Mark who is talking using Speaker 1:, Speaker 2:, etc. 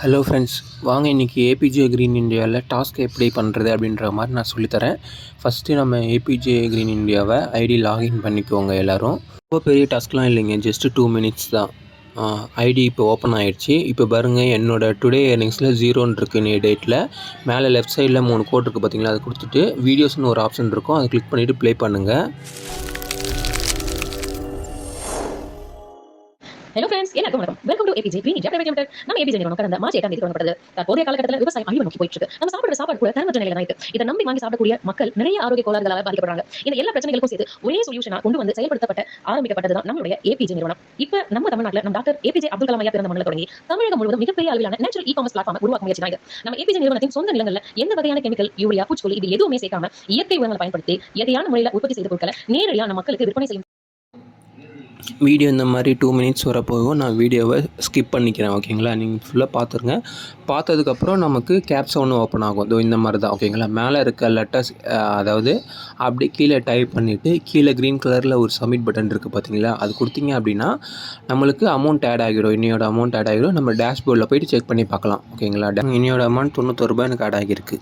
Speaker 1: Hello friends வாங்க இன்றைக்கி APJ green இந்தியாவில் டாஸ்க் எப்படி பண்ணுறது அப்படின்ற மாதிரி நான் சொல்லித்தரேன். ஃபஸ்ட்டு நம்ம ஏபிஜே க்ரீன் இந்தியாவை ஐடி லாகின் பண்ணிக்கோங்க எல்லோரும். ரொம்ப பெரிய டாஸ்க்லாம் இல்லைங்க ஜஸ்ட்டு டூ மினிட்ஸ் தான். ஐடி இப்போ ஓப்பன் ஆகிடுச்சு இப்போ பாருங்கள் என்னோடய டுடே ஏர்னிங்ஸில் ஜீரோன்னு இருக்குது நீ டேட்டில் மேலே லெஃப்ட் சைடில் மூணு கோட் இருக்குது பார்த்தீங்களா அதை கொடுத்துட்டு வீடியோஸ்னு ஒரு ஆப்ஷன் இருக்கும் அதை கிளிக் பண்ணிவிட்டு ப்ளே பண்ணுங்கள்
Speaker 2: ஹலோ ஃப்ரெண்ட்ஸ் எல்லாருக்கும் வணக்கம். Welcome to APJ green India private limited நம்ம ஏபிஜே நிறுவனம் கடந்த மார்ச் எட்டாம் தேதி தொடங்கப்பட்டது தற்போதைய காலகட்டத்தில் விவசாயம் அழிவு நோக்கி போயிட்டு இருக்கு. நம்ம சாப்பிடுற சாப்பாடு கூட தரமற்ற நிலையில தான் இருக்கு. இதை நம்பி வாங்கி சாப்பிடக்கூடிய மக்கள் நிறைய ஆரோக்கிய கோளாறுகளால் பாதிக்கப்படுறாங்க. இந்த எல்லா பிரச்சனைகளுக்கும் சேர்த்து ஒரே சொல்யூஷனா கொண்டு வந்து செயல்படுத்தப்பட்ட ஆரம்பிக்கப்பட்டது தான் நம்மளுடைய ஏபிஜே நிறுவனம். இப்ப நம்ம தமிழ்நாட்டில் நம்ம டாக்டர் ஏபிஜே அப்துல் கலாம் ஐயா பிறந்த மண்ணில் தொடங்கி தமிழகம் முழுவதும் மிகப்பெரிய அளவிலான நேச்சுரல் இ காமர்ஸ் பிளாட்ஃபார்ம் உருவாக்க முயற்சினாங்க நம்ம ஏபிஜே நிறுவனத்தின் சொந்த நிலங்களில் எந்த வகையான கெமிக்கல் யூரியா பூச்சிக்கொல்லி இது எதுவுமே சேர்க்காம இயற்கை உரங்களை பயன்படுத்தி எதையான முறையில் உற்பத்தி செய்த பொருட்களை நேரடியான மக்களுக்கு விற்பனை செய்யும்
Speaker 1: வீடியோ இந்த மாதிரி டூ மினிட்ஸ் வரப்போகும் நான் வீடியோவை ஸ்கிப் பண்ணிக்கிறேன் ஓகேங்களா நீங்கள் ஃபுல்லாக பார்த்துருங்க பார்த்ததுக்கப்புறம் நமக்கு கேப்ஸ் ஒன்று ஓப்பன் ஆகும். இதோ இந்த மாதிரி தான் ஓகேங்களா மேலே இருக்க லெட்டர்ஸ் அதாவது அப்படி கீழே டைப் பண்ணிவிட்டு கீழே க்ரீன் கலரில் ஒரு சப்மிட் பட்டன் இருக்குது பார்த்தீங்களா அது கொடுத்தீங்க அப்படின்னா நம்மளுக்கு அமௌண்ட் ஆட் ஆகிடும். இன்னையோட அமௌண்ட் ஆட் ஆகிடும். நம்ம டேஷ்போர்டில் போயிட்டு செக் பண்ணி பார்க்கலாம் ஓகேங்களா இன்னையோட அமௌண்ட் தொண்ணூத்தொரு ரூபாய் எனக்கு ஆட் ஆகியிருக்கு.